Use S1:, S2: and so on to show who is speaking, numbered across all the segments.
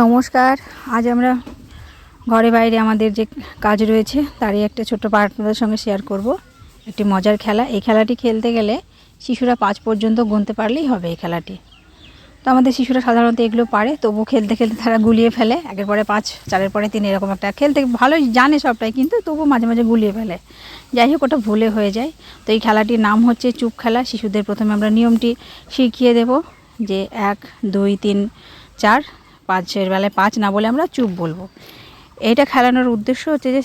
S1: নমস্কার। আজ আমরা ঘরে বাইরে আমাদের যে কাজ রয়েছে, তারই একটা ছোট্ট পার্ট আপনাদের সঙ্গে শেয়ার করব। একটি মজার খেলা। এই খেলাটি খেলতে গেলে শিশুরা পাঁচ পর্যন্ত গুনতে পারলেই হবে এই খেলাটি। তো আমাদের শিশুরা সাধারণত এগুলো পারে তবু খেলতে খেলতে তারা গুলিয়ে ফেলে। একের পরে পাঁচ, চারের পরে তিন এরকম একটা খেলতে ভালোই জানে সবটাই, কিন্তু তবু মাঝে মাঝে গুলিয়ে ফেলে। যাই হোক, ওটা ভুলে হয়ে যায়। তো এই খেলাটির নাম হচ্ছে চুপ খেলা। শিশুদের প্রথমে আমরা নিয়মটি শিখিয়ে দেব যে এক, দুই, তিন, চার। পাঁচের বেলায় পাঁচ না বলে আমরা চুপ বলব। এটা খেলানোর উদ্দেশ্য হচ্ছে যে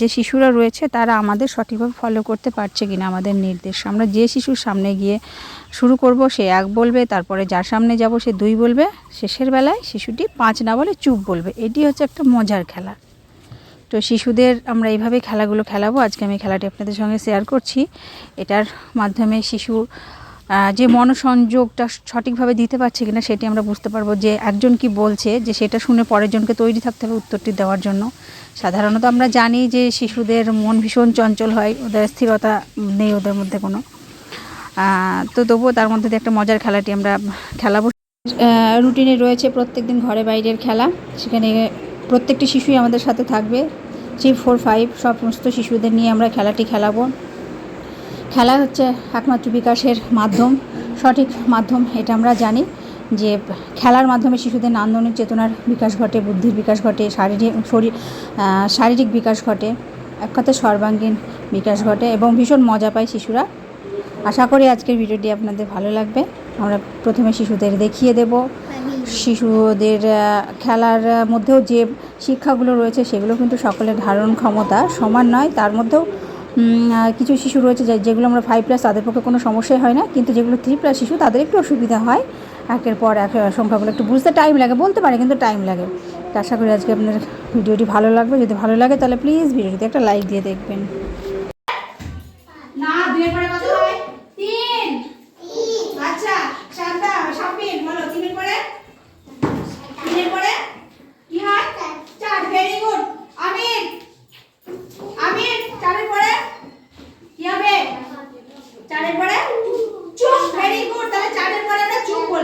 S1: যে শিশুরা রয়েছে তারা আমাদের সঠিকভাবে ফলো করতে পারছে কিনা আমাদের নির্দেশ। আমরা যে শিশুর সামনে গিয়ে শুরু করব, সে এক বলবে, তারপরে যার সামনে যাব সে দুই বলবে, শেষের বেলায় শিশুটি পাঁচ না বলে চুপ বলবে। এটি হচ্ছে একটা মজার খেলা। তো শিশুদের আমরা এইভাবে খেলাগুলো খেলাবো। আজকে আমি খেলাটি আপনাদের সঙ্গে শেয়ার করছি। এটার মাধ্যমে শিশু যে মনোসংযোগটা সঠিকভাবে দিতে পারছে কিনা সেটি আমরা বুঝতে পারব যে একজন কি বলছে, যে সেটা শুনে পরের জনকে তৈরি থাকতে হবে উত্তরটি দেওয়ার জন্য। সাধারণত আমরা জানি যে শিশুদের মন ভীষণ চঞ্চল হয়, ওদের স্থিরতা নেই ওদের মধ্যে কোনো। তো তবুও তার মধ্যে দিয়ে একটা মজার খেলাটি আমরা খেলাবো। রুটিনে রয়েছে প্রত্যেকদিন ঘরে বাইরের খেলা, সেখানে প্রত্যেকটি শিশুই আমাদের সাথে থাকবে। থ্রি, ফোর, ফাইভ, সমস্ত শিশুদের নিয়ে আমরা খেলাটি খেলাবো। খেলা হচ্ছে একমাত্র বিকাশের মাধ্যম, সঠিক মাধ্যম, এটা আমরা জানি যে খেলার মাধ্যমে শিশুদের নান্দনিক চেতনার বিকাশ ঘটে, বুদ্ধির বিকাশ ঘটে, শারীরিক, শরীর শারীরিক বিকাশ ঘটে, এক কথা সর্বাঙ্গীন বিকাশ ঘটে এবং ভীষণ মজা পায় শিশুরা। আশা করি আজকের ভিডিওটি আপনাদের ভালো লাগবে। আমরা প্রথমে শিশুদের দেখিয়ে দেব। শিশুদের খেলার মধ্যেও যে শিক্ষাগুলো রয়েছে সেগুলো কিন্তু সকলের ধারণ ক্ষমতা সমান নয়, তার মধ্যেও কিছু শিশু রয়েছে যেগুলো আমরা ফাইভ প্লাস তাদের পক্ষে কোনো সমস্যাই হয় না। কিন্তু যেগুলো থ্রি প্লাস শিশু, তাদের একটু অসুবিধা হয়। একের পর এক সংখ্যাগুলো একটু বুঝতে টাইম লাগে, বলতে পারে, কিন্তু টাইম লাগে। আশা করি আজকে আপনার ভিডিওটি ভালো লাগবে। যদি ভালো লাগে, তাহলে প্লিজ ভিডিওটিতে একটা লাইক দিয়ে দেখবেন
S2: না দুয়ের পরে কত হয় তিন আচ্ছা শান্তা শাপিন বলো তিনের পরে তিনের পরে কি হয় চার ভেরি গুড আমির আমির চারের পরে কি হবে চারের পরে চুপ ভেরি গুড তাহলে চারের পরে আমরা চুপ বলব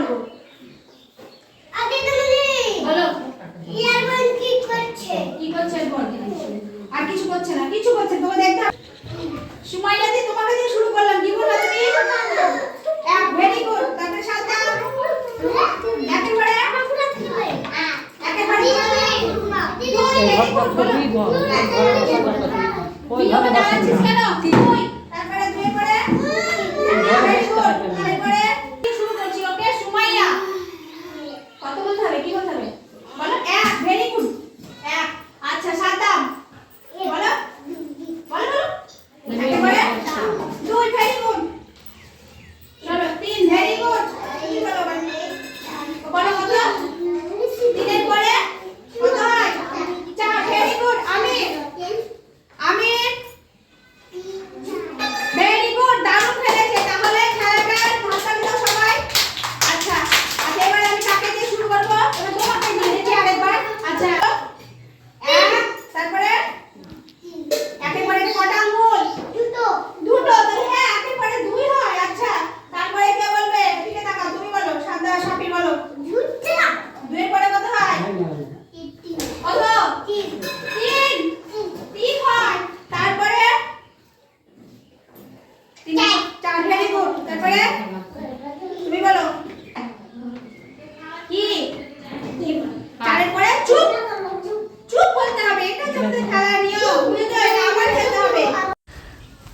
S2: বলো কি করছে বল আর কিছু করছে না কিছু করছে তোমাকে দেখতে হবে। সুমাইয়া দি তোমাকে দিয়ে শুরু করলাম কি বলছো তুমি এক ভেরি গুড তারপরে সাদা একেবারে একেবারে কীভাবে দাঁড়াচ্ছিস কেন তুই দুই পরে ভেরি গুড তারপরে শুরু করছি ওকে সুমাইয়া কত বলতে হবে কি বলতে হবে বলো এক ভেরি গুড এক আচ্ছা সাদাম বলো বলো বলো একেবারে দুই ভেরি গুড চলো তিন ভেরি গুড বলো বলো কত তিনের পরে কত হয় চার ভেরি গুড আমি আমি ভেরি গুড দারুণ খেলেছে তাহলে খেলাটার ভাষা দিল সবাই আচ্ছা আচ্ছা এবার আমি কাকে দিয়ে শুরু করব এবার তোমাকে দিয়ে দিচ্ছি আরেকবার আচ্ছা এক তারপরে একেবারে কটা আঙ্গুল দুটো তাহলে হ্যাঁ একেবারে দুই হয় আচ্ছা তারপরে কে বলবে এদিকে তাকাও তুমি বলো সাদা সাপি বলো দুইয়ের পরে কত হয় কত তিন তিন হয় তারপরে তিন চার ভেরি গুড তারপরে তুমি বলো কি চারের পরে চুপ চুপ বলতে হবে এটা হচ্ছে আমাদের খেলার নিয়ম ভুলে যাও এটা আবার খেলতে হবে